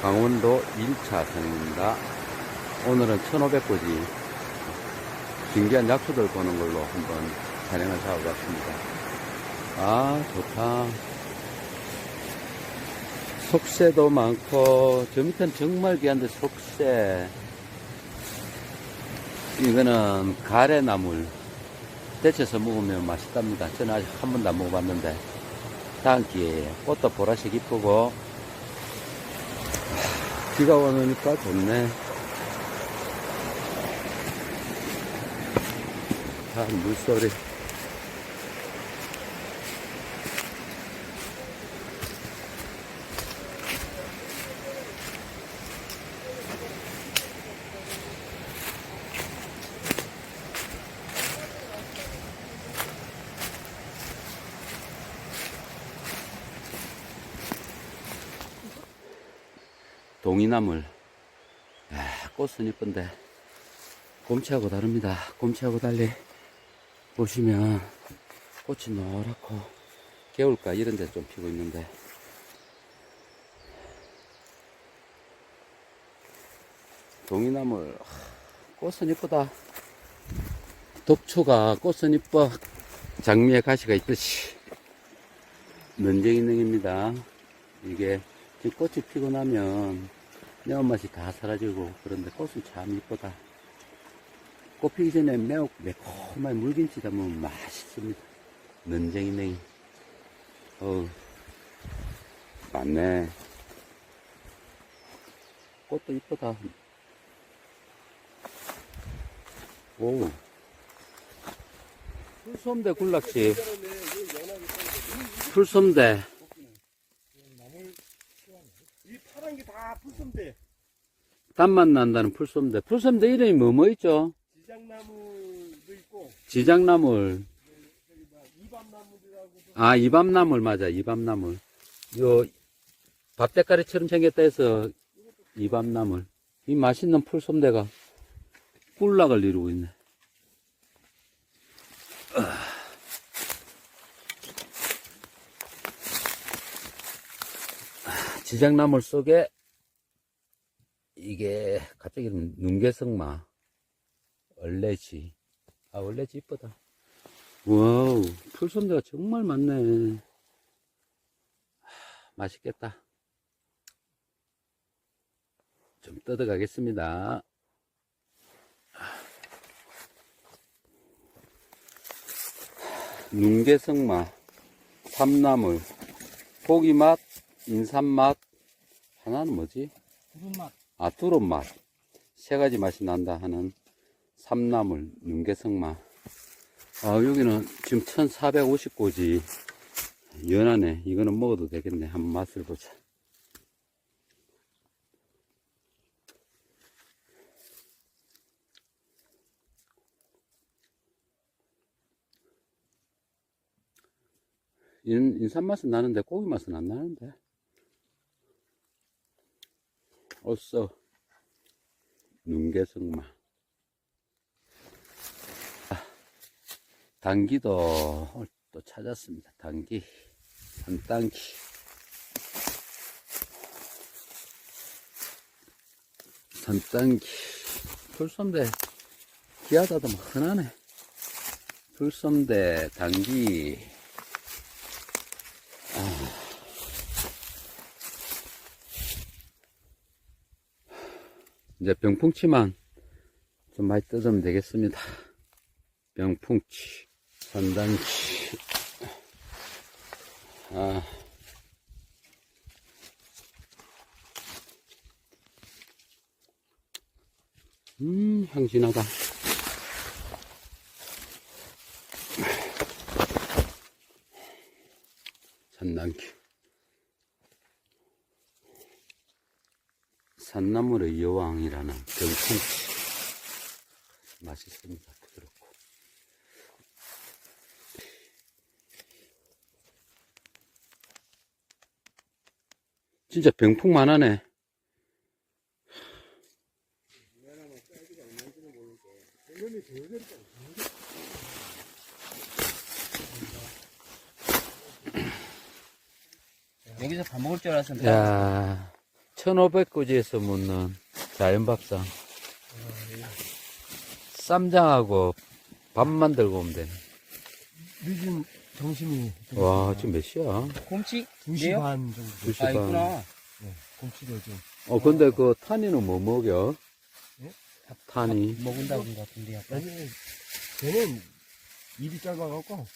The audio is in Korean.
강원도 1차 선입니다. 오늘은 1500고지 신기한 약초들 보는 걸로 한번 촬영을 잡아봤습니다. 아, 좋다. 속새도 많고, 저 밑에는 정말 귀한데, 속새. 이거는 가래나물. 데쳐서 먹으면 맛있답니다. 저는 아직 한 번도 안 먹어봤는데, 다음 기회에 꽃도 보라색 이쁘고, 비가 오니까 좋네. 아, 물소리. 동이나물. 야, 꽃은 이쁜데, 곰치하고 다릅니다. 곰치하고 달리, 보시면, 꽃이 노랗고, 개울가 이런 데 좀 피고 있는데, 동이나물, 하, 꽃은 이쁘다. 독초가 꽃은 이뻐. 장미에 가시가 있듯이. 면쟁이 능입니다. 이게 지금 꽃이 피고 나면 매운 맛이 다 사라지고 그런데 꽃은 참 이쁘다. 꽃 피기 전에 매우 매콤한 물김치 담으면 맛있습니다. 면쟁이 냉이. 어우, 맞네. 꽃도 이쁘다. 오. 풀솜대 굴락지. 풀솜대. 이 파란 게 다 풀솜대 단맛 난다는 풀솜대. 풀솜대 이름이 뭐 뭐 있죠? 지장나무도 있고 지장나물. 이밤나무들하고 아, 이밤나물 맞아. 이밤나물. 요 밥대가리처럼 생겼다 해서 이밤나물. 이 맛있는 풀솜대가 꿀락을 이루고 있네. 아, 지장나물 속에 이게 갑자기 눈개성마 얼레지. 아 얼레지 이쁘다. 와우 풀솜대가 정말 많네. 하, 맛있겠다. 좀 뜯어 가겠습니다. 눈개성마 삼나물 고기맛 인삼맛. 하나는 뭐지? 구름맛 아, 두릅맛. 세 가지 맛이 난다 하는 삼나물, 눈개성마. 아, 여기는 지금 1450고지 연하네. 이거는 먹어도 되겠네. 한번 맛을 보자. 인, 인삼 맛은 나는데 고기 맛은 안 나는데. 어써 눈개성마. 아, 오늘 또 찾았습니다. 당기 산당기 산당기 풀솜대. 귀하다도 막 흔하네. 풀솜대 당기 이제 병풍치만 좀 많이 뜯으면 되겠습니다. 병풍치, 산단치. 아. 음, 향신하다. 산단기. 산나물의 여왕이라는 병풍치 맛있습니다. 부드럽고 진짜 병풍만 하네. 여기서 밥 먹을 줄 알았으면 야, 1500고지에서 묻는 자연밥상. 쌈장하고 밥 만들고 오면 되네. 늦은 점심이. 와, 지금 몇 시야? 곰치? 2시 네요? 반 정도. 2시 아, 반. 있구나. 네, 곰치도 좀. 어, 근데 그 탄이는 뭐 먹여? 예? 탄이. 먹은다는 것 같은데, 약간. 아니, 걔는 입이 짧아갖고